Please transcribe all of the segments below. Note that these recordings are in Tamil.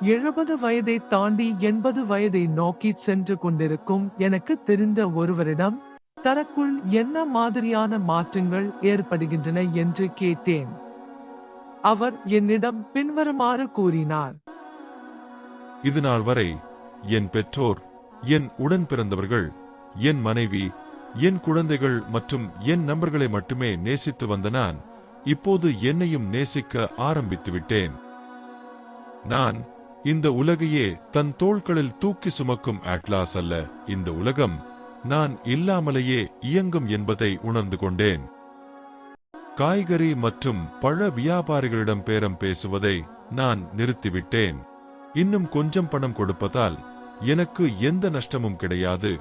எழுபது வயதை தாண்டி எண்பது வயதை நோக்கி சென்று கொண்டிருக்கும் எனக்கு தெரிந்த ஒருவரிடம் தனக்குள் என்ன மாதிரியான மாற்றங்கள் ஏற்படுகின்றன என்று கேட்டேன். அவர் என்னிடம் பின்வருமாறு கூறினார். இது நாள் வரை என் பெற்றோர் என் உடன் பிறந்தவர்கள் என் மனைவி என் குழந்தைகள் மற்றும் என் நண்பர்களை மட்டுமே நேசித்து வந்த நான் இப்போது என்னையும் நேசிக்க ஆரம்பித்து விட்டேன் நான் இந்த உலகையே தன் தோள்களில் தூக்கி சுமக்கும் அட்லாஸ் அல்ல. இந்த உலகம் நான் இல்லாமலேயே இயங்கும் என்பதை உணர்ந்து கொண்டேன். காய்கறி மற்றும் பழ வியாபாரிகளிடம் பேரம் பேசுவதை நான் நிறுத்திவிட்டேன். இன்னும் கொஞ்சம் பணம் கொடுப்பதால் எனக்கு எந்த நஷ்டமும் கிடையாது.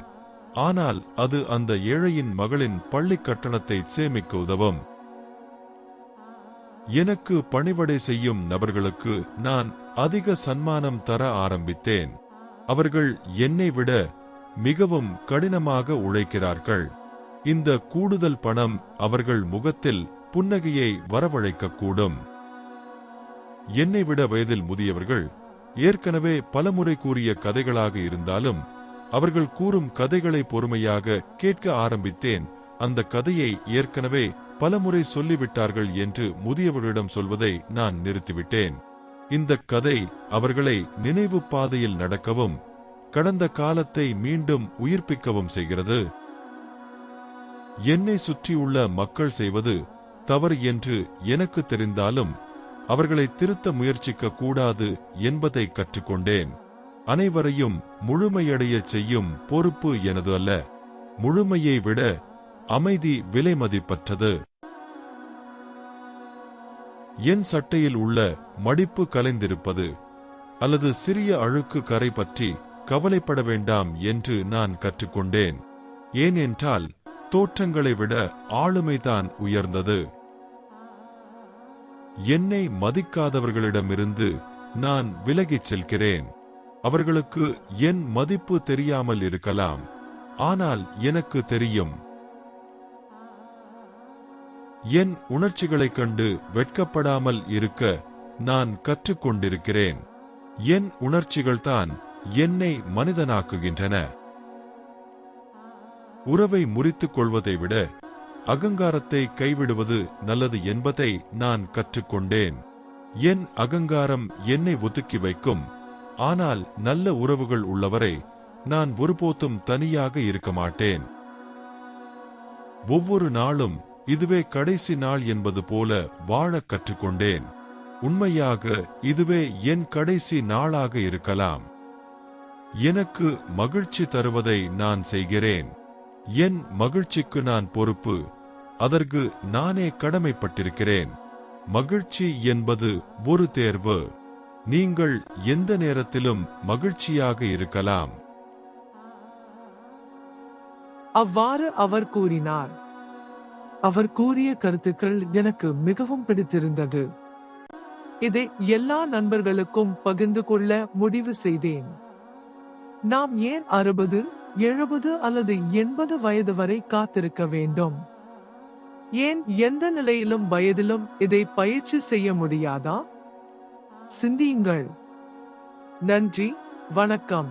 ஆனால் அது அந்த ஏழையின் மகளின் பள்ளி கட்டணத்தை சேமிக்க உதவும். எனக்கு பணிவடை செய்யும் நபர்களுக்கு நான் அதிக சன்மானம் தர ஆரம்பித்தேன். அவர்கள் என்னை விட மிகவும் கடினமாக உழைக்கிறார்கள். இந்த கூடுதல் பணம் அவர்கள் முகத்தில் புன்னகையை வரவழைக்கக்கூடும். என்னை விட வயதில் முதியவர்கள் ஏற்கனவே பலமுறை கூறிய கதைகளாக இருந்தாலும் அவர்கள் கூறும் கதைகளை பொறுமையாக கேட்க ஆரம்பித்தேன். அந்த கதையை ஏற்கனவே பலமுறை சொல்லிவிட்டார்கள் என்று முதியவர்களிடம் சொல்வதை நான் நிறுத்திவிட்டேன். இந்த கதை அவர்களை நினைவு பாதையில் நடக்கவும் கடந்த காலத்தை மீண்டும் உயிர்ப்பிக்கவும் செய்கிறது. என்னை சுற்றியுள்ள மக்கள் செய்வது தவறு என்று எனக்கு தெரிந்தாலும் அவர்களை திருத்த முயற்சிக்க கூடாது என்பதை கற்றுக்கொண்டேன். அனைவரையும் முழுமையடைய செய்யும் பொறுப்பு எனது அல்ல. முழுமையை விட அமைதி விலை மதிப்பற்றது என் சட்டையில் உள்ள மடிப்பு கலைந்திருப்பது அல்லது சிறிய அழுக்கு கரை பற்றி கவலைப்பட வேண்டாம் என்று நான் கற்றுக்கொண்டேன். ஏனென்றால் தோற்றங்களை விட ஆளுமைதான் உயர்ந்தது. என்னை மதிக்காதவர்களிடமிருந்து நான் விலகிச் செல்கிறேன். அவர்களுக்கு என் மதிப்பு தெரியாமல் இருக்கலாம். ஆனால் எனக்கு தெரியும் என் உணர்ச்சிகளைக் கண்டு வெட்கப்படாமல் இருக்க நான் கற்றுக்கொண்டிருக்கிறேன். என் உணர்ச்சிகள்தான் என்னை மனிதனாக்குகின்றன. உறவை முறித்துக் கொள்வதை விட அகங்காரத்தை கைவிடுவது நல்லது என்பதை நான் கற்றுக்கொண்டேன். என் அகங்காரம் என்னை ஒதுக்கி வைக்கும். ஆனால் நல்ல உறவுகள் உள்ளவரை நான் ஒருபோதும் தனியாக இருக்க மாட்டேன். ஒவ்வொரு நாளும் இதுவே கடைசி நாள் என்பது போல வாழ கற்றுக்கொண்டேன். உண்மையாக இதுவே என் கடைசி நாளாக இருக்கலாம். எனக்கு மகிழ்ச்சி தருவதை நான் செய்கிறேன். என் மகிழ்ச்சிக்கு நான் பொறுப்பு. அதற்கு நானே கடமைப்பட்டிருக்கிறேன். மகிழ்ச்சி என்பது ஒரு தேர்வு. நீங்கள் எந்த நேரத்திலும் மகிழ்ச்சியாக இருக்கலாம். அவ்வாறு அவர் கூறினார். அவர் கூறிய கருத்துக்கள் எனக்கு மிகவும் பிடித்திருந்தது. இதை எல்லா நண்பர்களுக்கும் பகிர்ந்து கொள்ள முடிவு செய்தேன். நாம் ஏன் அறுபது எழுபது அல்லது எண்பது வயது வரை காத்திருக்க வேண்டும்? ஏன் எந்த நிலையிலும் வயதிலும் இதை பயிற்சி செய்ய முடியாதா? சிந்தியுங்கள். நன்றி வணக்கம்.